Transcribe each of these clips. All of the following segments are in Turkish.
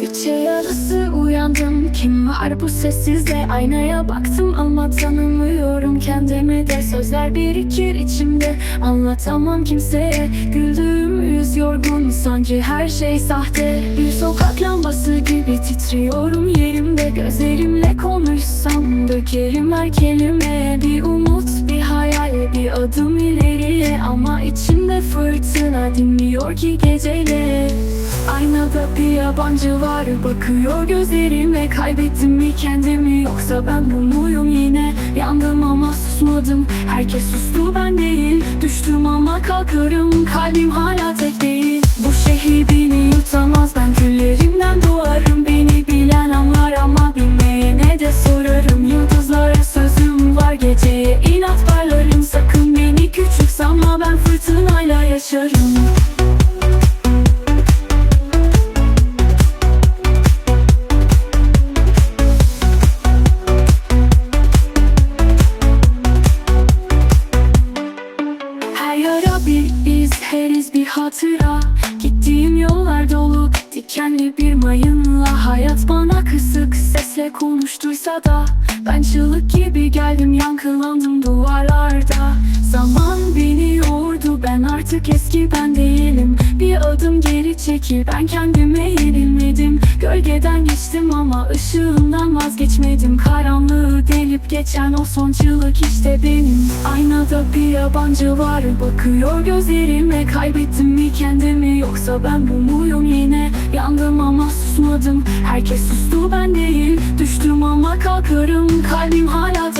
Gece yarısı uyandım. Kim var bu sessizde? Aynaya baktım ama tanımıyorum kendimi de. Sözler birikir içimde. Anlatamam kimseye. Güldüğüm yüz yorgun. Sanki her şey sahte. Bir sokak lambası gibi titriyorum yerimde. Gözlerimle konuşsam Dökerim her kelime. Bir umut bir hayal Bir adım ileriye. Ama içimde fırtına Dinmiyor ki geceleri Aynada bir yabancı var Bakıyor gözlerime. Kaybettim mi kendimi Yoksa ben bu muyum yine? Yandım ama susmadım Herkes sustu ben değil. Düştüm ama kalkarım Kalbim hala tek değil hatıra. Gittiğim yollar dolu, dikenli bir mayınla. Hayat bana kısık sesle konuştuysa da Ben çığlık gibi geldim, yankılandım duvarlarda. Zaman beni yordu, ben artık eski ben değilim. Bir adım geri çekil, ben kendime yenilmedim Gölgeden geçtim ama ışığından vazgeçmedim. Karanlığı delip geçen o son çığlık işte benim. Aynada bir yabancı var bakıyor gözlerime. Kaybettim mi kendimi yoksa ben bu muyum yine? Yandım ama susmadım herkes sustu ben değil. Düştüm ama kalkarım kalbim hala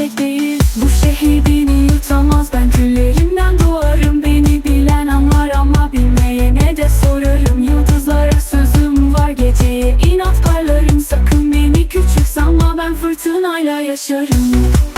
fırtınayla yaşarım